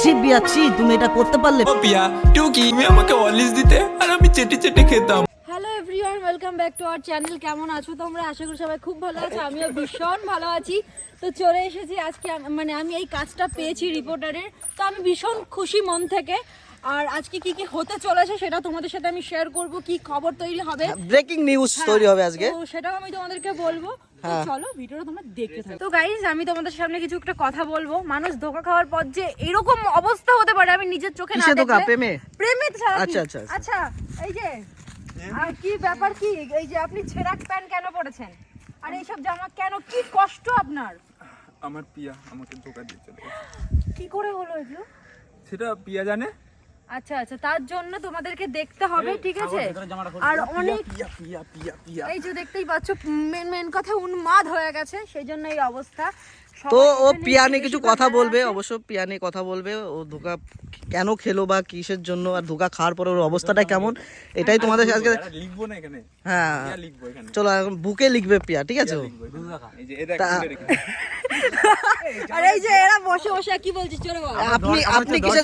ছি বিয়া ছি তুমি এটা করতে পারলে। পিয়া টুকি তুমি আমাকে অলিস দিতে? আর আমি চেটে চেটে খেতাম। Hello everyone welcome back to our channel কেমন আছো তোমরা? আশা করি সবাই খুব ভালো আছো আমিও ভীষণ ভালো আছি। তো চলে এসেছি আজকে মানে আমি এই কাজটা পেয়েছি রিপোর্টারের তো আমি ভীষণ খুশি মন থেকে। আর আজকে কি কি হতে চলেছে সেটা তোমাদের সাথে আমি শেয়ার করব কি খবর তৈরি হবে। ব্রেকিং নিউজ তৈরি হবে আজকে। তো সেটাও আমি তোমাদেরকে বলব। চলো ভিডিওটা তোমরা দেখতে থাকো। তো গাইজ আমি তোমাদের সামনে কিছু একটা কথা বলব। মানুষ ধোকা খাওয়ার পর যে এরকম অবস্থা হতে পারে আমি নিজের চোখে না দেখলে- প্রেমে? প্রেমে আচ্ছা, আচ্ছা, আচ্ছা। আচ্ছা এই যে আর কি ব্যাপার কি? এই যে আপনি ছেঁড়া প্যান্ট কেন পরেছেন? আর এইসব জামা কেন? কি কষ্ট আপনার? আমার পিয়া আমাকে ধোকা দিয়ে চলে কি করে হলো এগুলো? সেটা পিয়া জানে? আচ্ছা আচ্ছা তার জন্য তোমাদেরকে দেখতে হবে ঠিক আছে? আর অনেক পিয়া পিয়া পিয়া পিয়া। এই যে দেখতেই পাচ্ছ মেন মেন কথা উন্মাদ হয়ে গেছে সেই জন্য এই অবস্থা। তো ও এখানে পিয়া নিয়ে কিছু কথা বলবে? অবশ্য পিয়া নিয়ে কথা বলবে ও ধোকা কেন খেলো বা কিসের জন্য আর ধোকা খাওয়ার পরে ওর অবস্থাটা কেমন? এটাই তোমাদের আজকে লিখব না এখানে। হ্যাঁ। চলো এখন বুকে লিখবে পিয়া ঠিক আছে। এই যে আর এই যে এরা বসে বসে কি বলছে চলে বল আপনি আপনি কিসে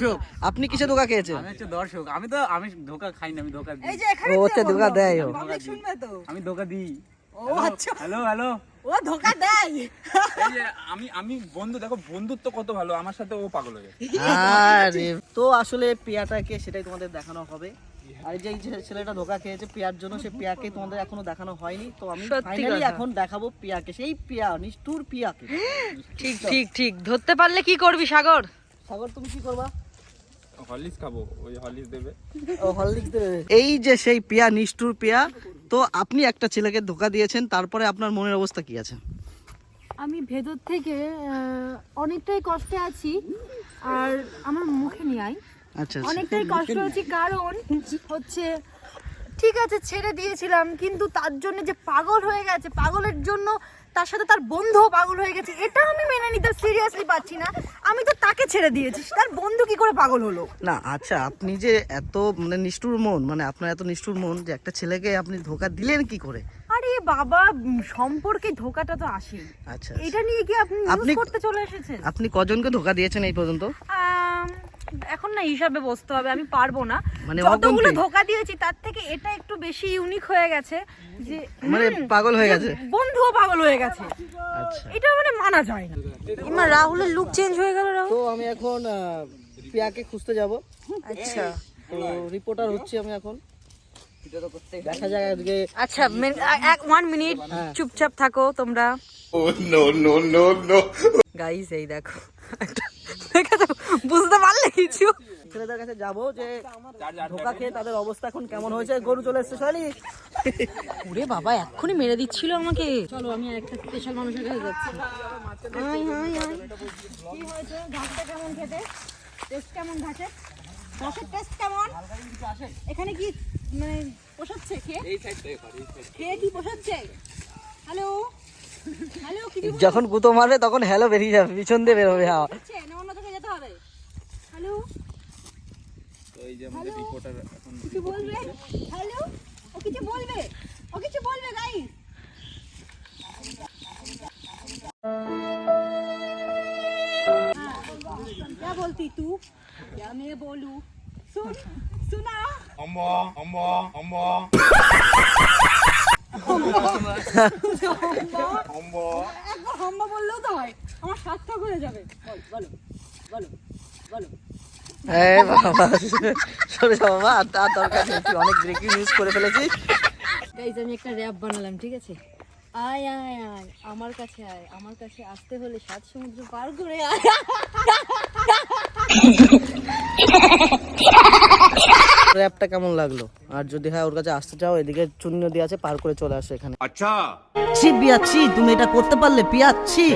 আপনি কিসে ধোকা খেয়েছেন? আমি হচ্ছে দর্শক। আমি তো আমি ধোকা খাই না আমি ধোকা দিই। এই যে এখানে ও হচ্ছে ধোকা দেয় ও। শুনবে তো আমি ধোকা দিই। ও আচ্ছা। হ্যালো হ্যালো ও ধোকা দেয়। এই যে আমি আমি বন্ধু দেখো বন্ধুত্ব কত ভালো। আমার সাথে ও পাগল হয়ে গেছে। আরে। তো আসলে পিয়াটাকে সেটাই তোমাদের দেখানো হবে। আর এই যে ছেলেটা ধোকা খেয়েছে পিয়ার জন্য সে পিয়াকে তোমাদের এখনও দেখানো হয়নি। তো আমি ফাইনালি এখন দেখাবো পিয়াকে সেই পিয়া নিষ্ঠুর পিয়াকে। ঠিক ঠিক ঠিক। ধরতে পারলে কি করবি সাগর? সাগর তুমি কি করবা? হলিস খাব ওই হলিস দেবে। ও হরলিক্স দেবে। এই যে সেই পিয়া নিষ্ঠুর পিয়া তো আপনি একটা ছেলেকে ধোকা দিয়েছেন তারপরে আপনার মনের অবস্থা কি আছে? আমি ভেতর থেকে অনেকটাই কষ্টে আছি আর আমার মুখে নিয়ে আচ্ছা অনেকটাই কষ্ট হচ্ছে কারণ হচ্ছে ঠিক আছে ছেড়ে দিয়েছিলাম কিন্তু তার জন্য যে পাগল হয়ে গেছে পাগলের জন্য তার সাথে তার বন্ধুও পাগল হয়ে গেছে এটা আমি মেনে নিতে সিরিয়াসলি পাচ্ছি না। আমি তো তাকে ছেড়ে দিয়েছি তার বন্ধু কি করে পাগল হলো? না আচ্ছা আপনি যে এত মানে নিষ্ঠুর মন মানে আপনার এত নিষ্ঠুর মন যে একটা ছেলেকে আপনি ধোকা দিলেন কি করে? আরে বাবা সম্পর্কে ধোকাটা তো আসে আচ্ছা এটা নিয়ে কি আপনি আপনি- করতে চলে এসেছেন? আপনি কজনকে ধোকা দিয়েছেন এই পর্যন্ত? এখন না হিসাবে বসতে হবে আমি পারব না। মানে যতগুলো অগুন্তি? ধোকা দিয়েছি তার থেকে এটা একটু বেশি ইউনিক হয়ে গেছে যে মানে পাগল হয়ে গেছে। বন্ধুও পাগল হয়ে গেছে। আচ্ছা। এটা মানে মানা যায় না। ইমা রাহুলের লুক চেঞ্জ হয়ে গেল রাহুল। তো আমি এখন পিয়াকে খুঁজতে যাব। আচ্ছা। তো রিপোর্টার হচ্ছি আমি এখন। দেখা যাক আজকে। আচ্ছা মিন- এক ওয়ান মিনিট হ্যাঁ। চুপচাপ থাকো তোমরা। গাইস এই দেখো। বুঝতে পারলে কিছু। ছেলেদের কাছে যাব যে ধোকা খেয়ে তাদের অবস্থা এখন কেমন হয়েছে গরু চলে এসছে শালি। ওরে বাবা এক্ষুনি মেরে দিচ্ছিল আমাকে। চলো আমি একটা স্পেশাল মানুষের কাছে যাচ্ছি। কি হয়েছে? ঘাসটা কেমন খেতে? টেস্ট কেমন ঘাসের? ঘাসের টেস্ট কেমন? এখানে কি মানে পোষাচ্ছে খেয়ে খেয়ে কি পোষাচ্ছে? হ্যালো হ্যালো যখন গুতো মারবে তখন হ্যালো বেরিয়ে যাবে পিছন দিয়ে বেরোবে হ্যাঁ হচ্ছে না অন্য দিকে যেতে হবে হ্যালো তো এই যে আমাদের রিপোর্টার এখন কিছু বলবে হ্যালো ও কিছু বলবে ও কিছু বলবে গাইস क्या बोलती तू क्या मैं बोलूं सुन सुना অম্বা অম্বা অম্বা অম্বা একবার হাম্বা বললেও তো হয় আমার সার্থক হয়ে যাবে বল বলো বলো বলো এই বাবা সরে যা বাবা আর তার দরকার নেই তুই অনেক ব্রেকিং নিউজ করে ফেলেছিস গাইজ আমি একটা র্যাপ বানালাম ঠিক আছে? আয় আয় আয় আমার কাছে আয় আমার কাছে আসতে হলে সাত সমুদ্র পার করে আয়। র্যাপটা কেমন লাগল? আর যদি হ্যাঁ ওর কাছে আসতে চাও এদিকে চূন্য দিয়ে আছে পার করে চলে আসো এখানে। আচ্ছা। ছি পিয়া তুমি এটা করতে পারলে পিয়া ছি।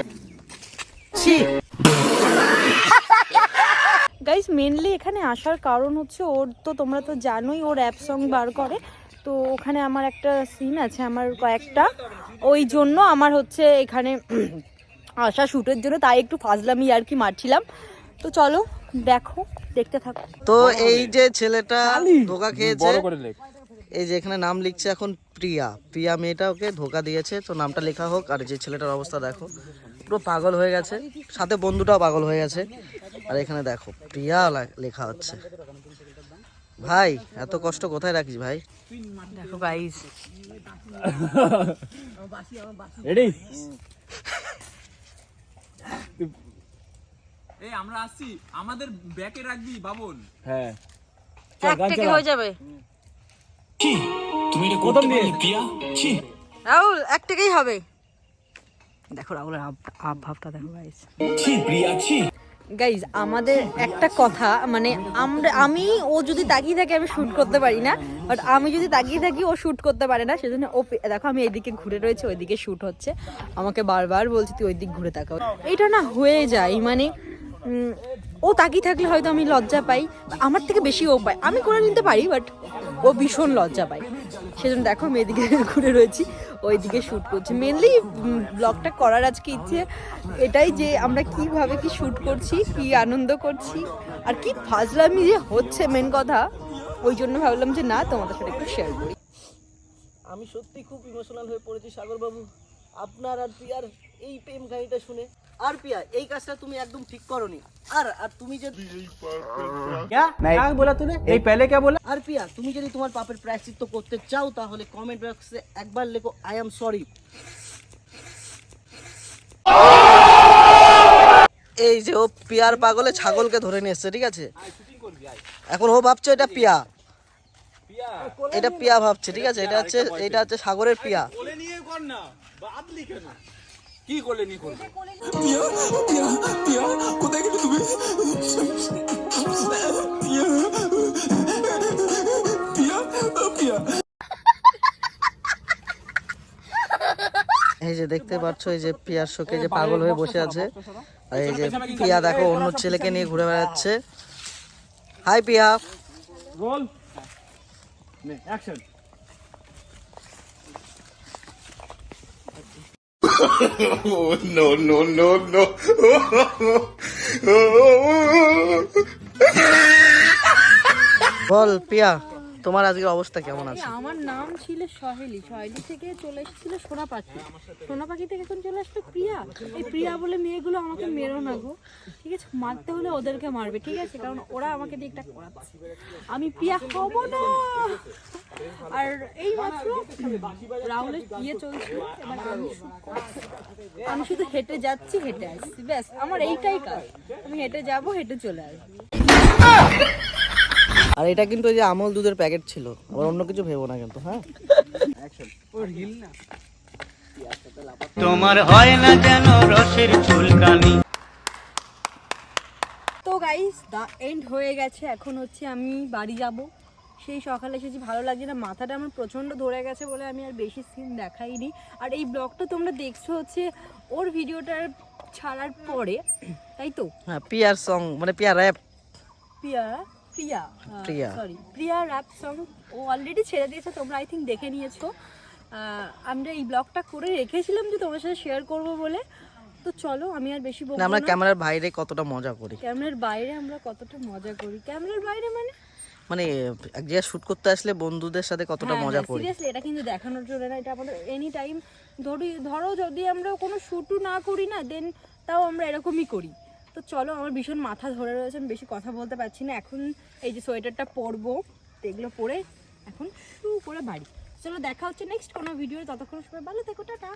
ছি গাইজ মেনলি এখানে আসার কারণ হচ্ছে ওর তো তোমরা তো জানোই ওর অ্যাপ সং বার করে। তো ওখানে আমার একটা সিন আছে আমার কয়েকটা। ওই জন্য আমার হচ্ছে এখানে আসা শ্যুটের জন্য তাই একটু ফাজলামি আর কি মারছিলাম। তো চলো দেখো দেখতে থাকো। তো এই যে ছেলেটা ধোকা খেয়েছে এই যে এখানে নাম লিখছে এখন প্রিয়া। প্রিয়া মেয়েটা ওকে ধোকা দিয়েছে তো নামটা লেখা হোক আর যে ছেলেটার অবস্থা দেখো। পুরো পাগল হয়ে গেছে সাথে বন্ধুটাও পাগল হয়ে গেছে। আর এখানে দেখো প্রিয়া লেখা হচ্ছে। ভাই এত কষ্ট কোথায় রাখিস ভাই? দেখো গাইস রেডি এই আমরা আসছি। আমাদের ব্যাকে রাখবি বাবন। হ্যাঁ। এক থেকে হয়ে যাবে। প্রথম দিয়ে। রাহুল এক থেকেই হবে। দেখো রাহুলের আপ ভাবটা দেখো গাইস গাইজ আমাদের একটা কথা মানে আমরা, আমি, ও যদি তাকিয়ে থাকে, আমি শুট করতে পারি না বাট আমি যদি তাকিয়ে থাকি, ও শ্যুট করতে পারে না, সেজন্য ও দেখো, আমি এইদিকে ঘুরে রয়েছে, ওইদিকে শ্যুট হচ্ছে। আমাকে বারবার বলছে, তুই ওই দিক ঘুরে তাকাও। এটা না হয়ে যায় মানে ও তাকিয়ে থাকলে হয়তো আমি লজ্জা পাই আমার থেকে বেশি ও পায়। আমি করে নিতে পারি বাট ও ভীষণ লজ্জা পায়। সেজন্য দেখো, আমি এদিকে ঘুরে রয়েছি। ওইদিকে শ্যুট করছি। মেনলি ব্লগটা করার আজকে ইচ্ছে, এটাই যে আমরা কীভাবে কি শ্যুট করছি, কি আনন্দ করছি, আর কি ফাজলামি যে হচ্ছে মেন কথা, ওই জন্য ভাবলাম যে না, তোমাদের সাথে একটু শেয়ার করি। আমি সত্যি খুব ইমোশনাল হয়ে পড়েছি সাগর বাবু আপনার আর প্রিয়ার এই প্রেম কাহিনীটা শুনে। আর প্রিয়া এই কাজটা তুমি একদম ঠিক করনি আর আর তুমি যে क्या क्या बोला तूने ये पहले क्या बोला আর প্রিয়া তুমি যদি তোমার পাপের প্রায়শ্চিত্ত করতে চাও তাহলে কমেন্ট বক্সে একবার লেখো আই এম সরি এই যে ও পিয়ার পাগলে ছাগলকে ধরে নিয়ে এসছে ঠিক আছে এখন ও ভাবছে এটা পিয়া এটা পিয়া ভাবছে ঠিক আছে এটা হচ্ছে এটা হচ্ছে সাগরের পিয়া কি করলে নি করলে পিয়া পিয়া পিয়া কোথায় গেলে তুমি? পিয়া পিয়া পিয়া। এই যে দেখতে পাচ্ছ এই যে পিয়ার শোকে যে পাগল হয়ে বসে আছে। আর এই যে পিয়া দেখো অন্য ছেলেকে নিয়ে ঘুরে বেড়াচ্ছে। হাই পিয়া। বল action no, no, no, no. বল পিয়া তোমার আজকের অবস্থা কেমন আছে? আমার নাম ছিল সহেলি। সহেলি থেকে চলে এসেছিল সোনা পাখি। সোনা পাখি থেকে এখন চলে আসলো প্রিয়া। এই প্রিয়া বলে মেয়েগুলো আমাকে মেরো না গো। ঠিক আছে? মারতে হলে ওদেরকে মারবে ঠিক আছে? কারণ ওরা আমাকে দিয়ে একটা করাচ্ছে। আমি প্রিয়া হব না। আর এই মাত্র রাহুলের বিয়ে চলছে। এবার আমি আমি শুধু হেঁটে যাচ্ছি হেঁটে আসছি। ব্যাস আমার এইটাই কাজ। আমি হেঁটে যাব হেঁটে চলে আসব। আর এটা কিন্তু ওই যে আমল দুধের প্যাকেট ছিল। আবার অন্য কিছু ভেবো না কিন্তু হ্যাঁ? তোমার হয় না যেন রসের চুলকানি। তো গাইস দা এন্ড হয়ে গেছে। এখন হচ্ছে আমি বাড়ি যাব। সেই সকালে এসেছি ভালো লাগছে না। মাথাটা আমার প্রচণ্ড ধরে গেছে বলে আমি আর বেশি সিন দেখাইনি। আর এই ব্লগটা তোমরা দেখছ হচ্ছে ওর ভিডিওটার ছাড়ার পরে তাই তো? হ্যাঁ পিয়ার সং মানে Piya rap Priya Priya Priya. Sorry Priya rap song ও অলরেডি ছেড়ে দিয়েছে তোমরা আই থিঙ্ক দেখে নিয়েছো। আমরা এই ব্লগটা করে রেখেছিলাম যে তোমার সাথে শেয়ার করব বলে। তো চলো আমি আর বেশি আমরা ক্যামেরার বাইরে কতটা মজা করি। ক্যামেরার বাইরে আমরা কতটা মজা করি? ক্যামেরার বাইরে মানে? মানে এক জায়গায় শুট করতে আসলে বন্ধুদের সাথে কতটা মজা করি। সিরিয়াসলি এটা কিন্তু দেখানোর জন্য না এটা আমাদের এনি টাইম ধরি ধরো যদি আমরা কোনো শ্যুটও না করি না দেন তাও আমরা এরকমই করি। তো চলো আমার ভীষণ মাথা ধরে রয়েছে আমি বেশি কথা বলতে পারছি না। এখন এই যে সোয়েটারটা পরবো তো এগুলো পরে এখন শু করে বাড়ি। চলো দেখা হচ্ছে নেক্সট কোনো ভিডিও ততক্ষণ সময় ভালো থেকো টাটা।